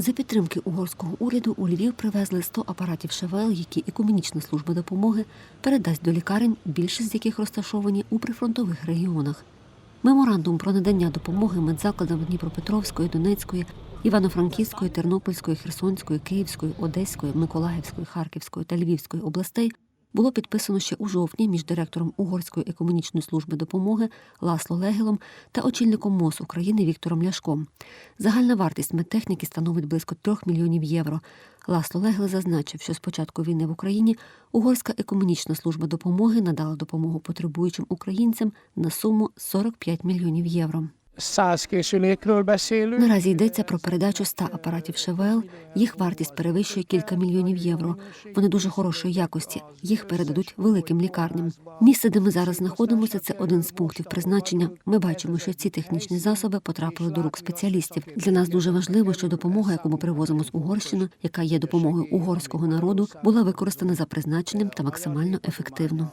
За підтримки угорського уряду у Львів привезли 100 апаратів ШВЛ, які екумінічна служба допомоги передасть до лікарень, більшість з яких розташовані у прифронтових регіонах. Меморандум про надання допомоги медзакладам Дніпропетровської, Донецької, Івано-Франківської, Тернопільської, Херсонської, Київської, Одеської, Миколаївської, Харківської та Львівської областей було підписано ще у жовтні між директором Угорської екомунічної служби допомоги Ласло Легелом та очільником МОЗ України Віктором Ляшком. Загальна вартість медтехніки становить близько 3 мільйонів євро. Ласло Легел зазначив, що з початку війни в Україні Угорська екомунічна служба допомоги надала допомогу потребуючим українцям на суму 45 мільйонів євро. Наразі йдеться про передачу 100 апаратів ШВЛ. Їх вартість перевищує кілька мільйонів євро. Вони дуже хорошої якості. Їх передадуть великим лікарням. Місце, де ми зараз знаходимося, це один з пунктів призначення. Ми бачимо, що ці технічні засоби потрапили до рук спеціалістів. Для нас дуже важливо, що допомога, яку ми привозимо з Угорщини, яка є допомогою угорського народу, була використана за призначенням та максимально ефективно.